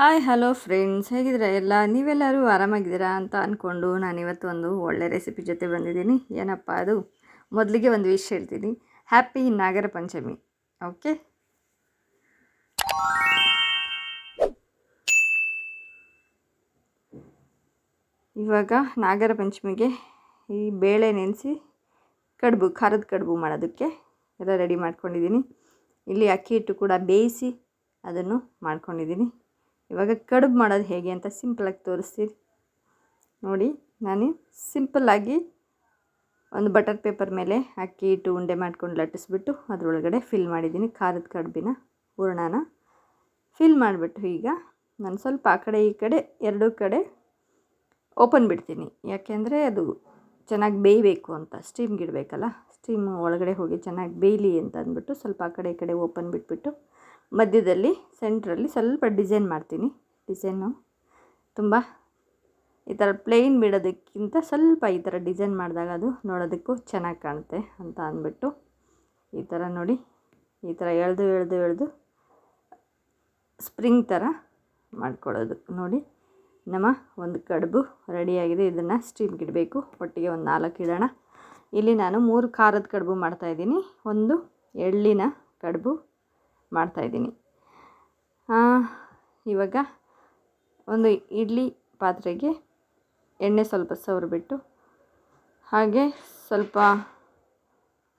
Hi hello friends ಹೇಗಿದ್ದೀರಾ? ಎಲ್ಲ, ನೀವೆಲ್ಲರೂ ಆರಾಮಾಗಿದ್ದೀರಾ ಅಂತ ಅಂದ್ಕೊಂಡು ನಾನಿವತ್ತು ಒಂದು ಒಳ್ಳೆ ರೆಸಿಪಿ ಜೊತೆ ಬಂದಿದ್ದೀನಿ. ಏನಪ್ಪ ಅದು? ಮೊದಲಿಗೆ ಒಂದು ವಿಷ್ ಹೇಳ್ತೀನಿ. ಹ್ಯಾಪಿ ನಾಗರ ಪಂಚಮಿ. ಓಕೆ ಇವಾಗ ನಾಗರ ಪಂಚಮಿಗೆ ಈ ಬೇಳೆ ನೆನೆಸಿ ಕಡುಬು, ಖಾರದ ಕಡುಬು ಮಾಡೋದಕ್ಕೆ ಎಲ್ಲ ರೆಡಿ ಮಾಡ್ಕೊಂಡಿದ್ದೀನಿ. ಇಲ್ಲಿ ಅಕ್ಕಿ ಹಿಟ್ಟು ಕೂಡ ಬೇಯಿಸಿ ಅದನ್ನು ಮಾಡ್ಕೊಂಡಿದ್ದೀನಿ. ಇವಾಗ ಕಡುಬು ಮಾಡೋದು ಹೇಗೆ ಅಂತ ಸಿಂಪಲಾಗಿ ತೋರಿಸ್ತೀನಿ. ನೋಡಿ, ನಾನು ಸಿಂಪಲ್ಲಾಗಿ ಒಂದು ಬಟರ್ ಪೇಪರ್ ಮೇಲೆ ಅಕ್ಕಿ ಇಟ್ಟು ಉಂಡೆ ಮಾಡ್ಕೊಂಡು ಲಟ್ಟಿಸ್ಬಿಟ್ಟು ಅದರೊಳಗಡೆ ಫಿಲ್ ಮಾಡಿದ್ದೀನಿ. ಖಾರದ ಕಡುಬಿನ, ಹೂರಣನ ಫಿಲ್ ಮಾಡಿಬಿಟ್ಟು ಈಗ ನಾನು ಸ್ವಲ್ಪ ಆ ಕಡೆ, ಈ ಕಡೆ, ಎರಡೂ ಕಡೆ ಓಪನ್ ಬಿಡ್ತೀನಿ. ಯಾಕೆಂದರೆ ಅದು ಚೆನ್ನಾಗಿ ಬೇಯಬೇಕು ಅಂತ. ಸ್ಟೀಮ್ಗೆ ಇಡಬೇಕಲ್ಲ ಸ್ಟೀಮ್ ಒಳಗಡೆ ಹೋಗಿ ಚೆನ್ನಾಗಿ ಬೇಯಲಿ ಅಂತ ಅಂದ್ಬಿಟ್ಟು ಸ್ವಲ್ಪ ಆ ಕಡೆ, ಈ ಕಡೆ ಓಪನ್ ಬಿಟ್ಬಿಟ್ಟು ಮಧ್ಯದಲ್ಲಿ ಸೆಂಟ್ರಲ್ಲಿ ಸ್ವಲ್ಪ ಡಿಸೈನ್ ಮಾಡ್ತೀನಿ. ಡಿಸೈನು ತುಂಬ ಈ ಥರ ಪ್ಲೇನ್ ಬಿಡೋದಕ್ಕಿಂತ ಸ್ವಲ್ಪ ಈ ಥರ ಡಿಸೈನ್ ಮಾಡಿದಾಗ ಅದು ನೋಡೋದಕ್ಕೂ ಚೆನ್ನಾಗಿ ಕಾಣುತ್ತೆ ಅಂತ ಅಂದ್ಬಿಟ್ಟು ಈ ಥರ ನೋಡಿ, ಈ ಥರ ಎಳೆದು ಎಳೆದು ಎಳೆದು ಸ್ಪ್ರಿಂಗ್ ಥರ ಮಾಡ್ಕೊಳ್ಳೋದು. ನೋಡಿ, ನಮ್ಮ ಒಂದು ಕಡುಬು ರೆಡಿಯಾಗಿದೆ ಇದನ್ನು ಸ್ಟೀಮ್ಗೆ ಇಡಬೇಕು. ಒಟ್ಟಿಗೆ ಒಂದು ನಾಲ್ಕು ಇಡೋಣ. ಇಲ್ಲಿ ನಾನು ಮೂರು ಖಾರದ ಕಡುಬು ಮಾಡ್ತಾಯಿದ್ದೀನಿ ಒಂದು ಎಳ್ಳಿನ ಕಡುಬು ಮಾಡ್ತಾಯಿದ್ದೀನಿ ಇವಾಗ ಒಂದು ಇಡ್ಲಿ ಪಾತ್ರೆಗೆ ಎಣ್ಣೆ ಸ್ವಲ್ಪ ಸವರಿಬಿಟ್ಟು, ಹಾಗೆ ಸ್ವಲ್ಪ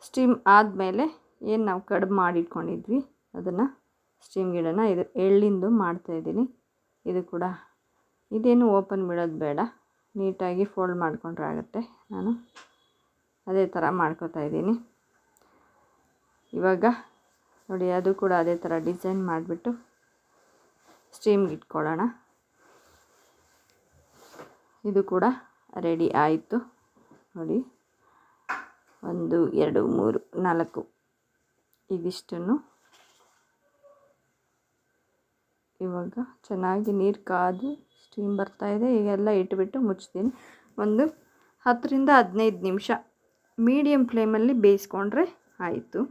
ಸ್ಟೀಮ್ ಆದಮೇಲೆ ಏನು ನಾವು ಕಡುಬು ಮಾಡಿಟ್ಕೊಂಡಿದ್ವಿ, ಅದನ್ನು ಸ್ಟೀಮ್ ಗಿಡನ ಇದು ಎಳ್ಳಿಂದು ಮಾಡ್ತಾಯಿದ್ದೀನಿ ಇದು ಕೂಡ ಇದೇನು ಓಪನ್ ಬಿಡೋದು ಬೇಡ, ನೀಟಾಗಿ ಫೋಲ್ಡ್ ಮಾಡಿಕೊಂಡ್ರೆ ಆಗುತ್ತೆ. ನಾನು ಅದೇ ಥರ ಮಾಡ್ಕೋತಾ ಇದ್ದೀನಿ. ಇವಾಗ ನೋಡಿ, ಅದು ಕೂಡ ಅದೇ ಥರ ಡಿಸೈನ್ ಮಾಡಿಬಿಟ್ಟು ಸ್ಟೀಮ್ಗೆ ಇಟ್ಕೊಳ್ಳೋಣ. ಇದು ಕೂಡ ರೆಡಿ ಆಯಿತು. ನೋಡಿ, ಒಂದು, ಎರಡು, ಮೂರು, ನಾಲ್ಕು ಇದಿಷ್ಟನ್ನು. ಇವಾಗ ಚೆನ್ನಾಗಿ ನೀರು ಕಾದು ಸ್ಟೀಮ್ ಬರ್ತಾಯಿದೆ ಈಗೆಲ್ಲ ಇಟ್ಬಿಟ್ಟು ಮುಚ್ತೀನಿ. ಒಂದು ಹತ್ತರಿಂದ ಹದಿನೈದು ನಿಮಿಷ ಮೀಡಿಯಮ್ ಫ್ಲೇಮಲ್ಲಿ ಬೇಯಿಸ್ಕೊಂಡ್ರೆ ಆಯಿತು.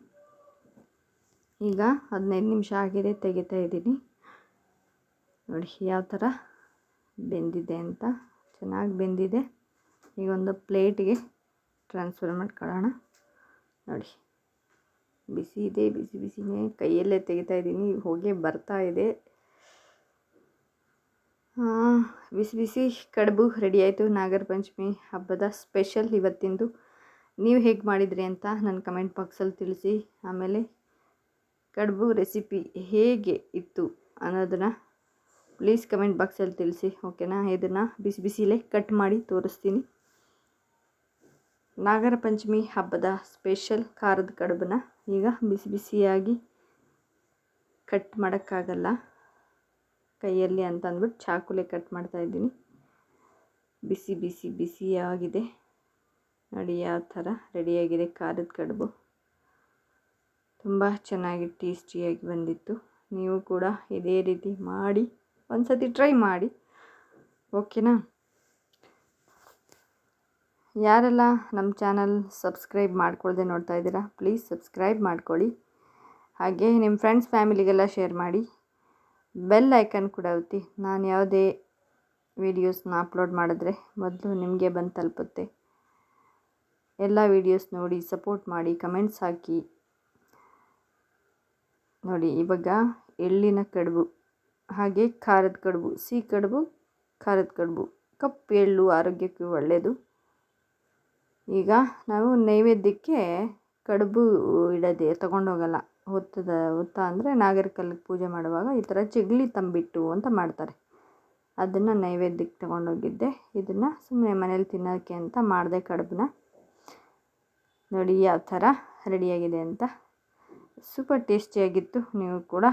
ಈಗ ಹದಿನೈದು ನಿಮಿಷ ಆಗಿದೆ ತೆಗಿತಾ ಇದ್ದೀನಿ. ನೋಡಿ ಯಾವ ಥರ ಬೆಂದಿದೆ ಅಂತ. ಚೆನ್ನಾಗಿ ಬೆಂದಿದೆ. ಈಗ ಒಂದು ಪ್ಲೇಟಿಗೆ ಟ್ರಾನ್ಸ್ಫರ್ ಮಾಡ್ಕೊಳ್ಳೋಣ. ನೋಡಿ, ಬಿಸಿ ಇದೆ, ಬಿಸಿ ಬಿಸಿನೇ. ಕೈಯಲ್ಲೇ ತೆಗಿತಾ ಇದ್ದೀನಿ. ಹೋಗಿ ಬರ್ತಾ ಇದೆ. ಬಿಸಿ ಬಿಸಿ ಕಡುಬು ರೆಡಿ ಆಯಿತು. ನಾಗರ ಪಂಚಮಿ ಹಬ್ಬದ ಸ್ಪೆಷಲ್ ಇವತ್ತಿಂದು. ನೀವು ಹೇಗೆ ಮಾಡಿದ್ರಿ ಅಂತ ನನ್ನ ಕಮೆಂಟ್ ಬಾಕ್ಸಲ್ಲಿ ತಿಳಿಸಿ. ಆಮೇಲೆ ಕಡುಬು ರೆಸಿಪಿ ಹೇಗೆ ಇತ್ತು ಅನ್ನೋದನ್ನು ಪ್ಲೀಸ್ ಕಮೆಂಟ್ ಬಾಕ್ಸಲ್ಲಿ ತಿಳಿಸಿ ಓಕೆನಾ ಇದನ್ನು ಬಿಸಿ ಬಿಸಿಲೇ ಕಟ್ ಮಾಡಿ ತೋರಿಸ್ತೀನಿ. ನಾಗರ ಪಂಚಮಿ ಹಬ್ಬದ ಸ್ಪೆಷಲ್ ಖಾರದ ಕಡುಬನ್ನ ಈಗ ಬಿಸಿ ಬಿಸಿಯಾಗಿ ಕಟ್ ಮಾಡೋಕ್ಕಾಗಲ್ಲ. ಕೈಯಲ್ಲಿ ಅಂತ ಅಂದ್ಬಿಟ್ಟು ಚಾಕುಲೆ ಕಟ್ ಮಾಡ್ತಾಯಿದ್ದೀನಿ ಬಿಸಿ ಬಿಸಿ ಬಿಸಿಯಾಗಿದೆ. ನೋಡಿ ಯಾವ ಥರ ರೆಡಿಯಾಗಿದೆ ಖಾರದ ಕಡುಬು. ತುಂಬ ಚೆನ್ನಾಗಿ ಟೇಸ್ಟಿಯಾಗಿ ಬಂದಿತ್ತು. ನೀವು ಕೂಡ ಇದೇ ರೀತಿ ಮಾಡಿ ಒಂದು ಸತಿ ಟ್ರೈ ಮಾಡಿ. ಓಕೆನಾ ಯಾರೆಲ್ಲ ನಮ್ಮ ಚಾನಲ್ ಸಬ್ಸ್ಕ್ರೈಬ್ ಮಾಡ್ಕೊಳ್ದೆ ನೋಡ್ತಾ ಇದ್ದೀರಾ ಪ್ಲೀಸ್ ಸಬ್ಸ್ಕ್ರೈಬ್ ಮಾಡ್ಕೊಳ್ಳಿ. ಹಾಗೆ ನಿಮ್ಮ ಫ್ರೆಂಡ್ಸ್ ಫ್ಯಾಮಿಲಿಗೆಲ್ಲ ಶೇರ್ ಮಾಡಿ. ಬೆಲ್ ಐಕನ್ ಕೂಡ ಒತ್ತಿ. ನಾನು ಯಾವುದೇ ವೀಡಿಯೋಸ್ನ ಅಪ್ಲೋಡ್ ಮಾಡಿದ್ರೆ ಮೊದಲು ನಿಮಗೆ ಬಂದು ತಲುಪುತ್ತೆ. ಎಲ್ಲ ವೀಡಿಯೋಸ್ ನೋಡಿ ಸಪೋರ್ಟ್ ಮಾಡಿ ಕಮೆಂಟ್ಸ್ ಹಾಕಿ. ನೋಡಿ, ಇವಾಗ ಎಳ್ಳಿನ ಕಡುಬು, ಹಾಗೆ ಖಾರದ ಕಡುಬು, ಸಿಹಿ ಕಡುಬು, ಖಾರದ ಕಡುಬು. ಕಪ್ಪು ಎಳ್ಳು ಆರೋಗ್ಯಕ್ಕೆ ಒಳ್ಳೆಯದು ಈಗ ನಾವು ನೈವೇದ್ಯಕ್ಕೆ ಕಡುಬು ಇಡದೆ ತೊಗೊಂಡೋಗಲ್ಲ. ಹೊತ್ತದ, ಹೊತ್ತ ಅಂದರೆ ನಾಗರಿಕಲ್ಲಿಗೆ ಪೂಜೆ ಮಾಡುವಾಗ ಈ ಥರ ಚಿಗ್ಲಿ ತಂಬಿಟ್ಟು ಅಂತ ಮಾಡ್ತಾರೆ. ಅದನ್ನು ನೈವೇದ್ಯಕ್ಕೆ ತಗೊಂಡೋಗಿದ್ದೆ. ಇದನ್ನು ಸುಮ್ಮನೆ ಮನೇಲಿ ತಿನ್ನೋಕ್ಕೆ ಅಂತ ಮಾಡಿದೆ ಕಡುಬನ್ನ. ನೋಡಿ, ಯಾವ ಥರ ರೆಡಿಯಾಗಿದೆ ಅಂತ. ಸೂಪರ್ ಟೇಸ್ಟಿಯಾಗಿತ್ತು, ನೀವು ಕೂಡ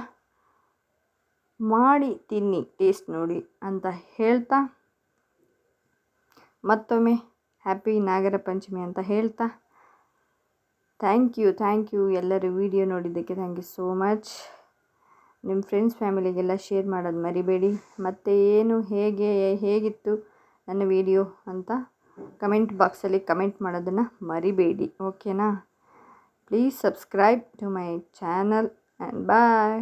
ಮಾಡಿ ತಿನ್ನಿ, ಟೇಸ್ಟ್ ನೋಡಿ ಅಂತ ಹೇಳ್ತಾ ಮತ್ತೊಮ್ಮೆ ಹ್ಯಾಪಿ ನಾಗರ ಪಂಚಮಿ ಅಂತ ಹೇಳ್ತಾ ಥ್ಯಾಂಕ್ ಯು ಥ್ಯಾಂಕ್ ಯು ಎಲ್ಲರೂ ವಿಡಿಯೋ ನೋಡಿದ್ದಕ್ಕೆ ಥ್ಯಾಂಕ್ ಯು ಸೋ ಮಚ್. ನಿಮ್ಮ ಫ್ರೆಂಡ್ಸ್, ಫ್ಯಾಮಿಲಿಗೆಲ್ಲ ಶೇರ್ ಮಾಡೋದು ಮರಿಬೇಡಿ. ಮತ್ತು ಏನು, ಹೇಗೆ, ಹೇಗಿತ್ತು ನನ್ನ ವಿಡಿಯೋ ಅಂತ ಕಮೆಂಟ್ ಬಾಕ್ಸಲ್ಲಿ ಕಮೆಂಟ್ ಮಾಡೋದನ್ನು ಮರಿಬೇಡಿ, ಓಕೆನಾ? Please subscribe to my channel and bye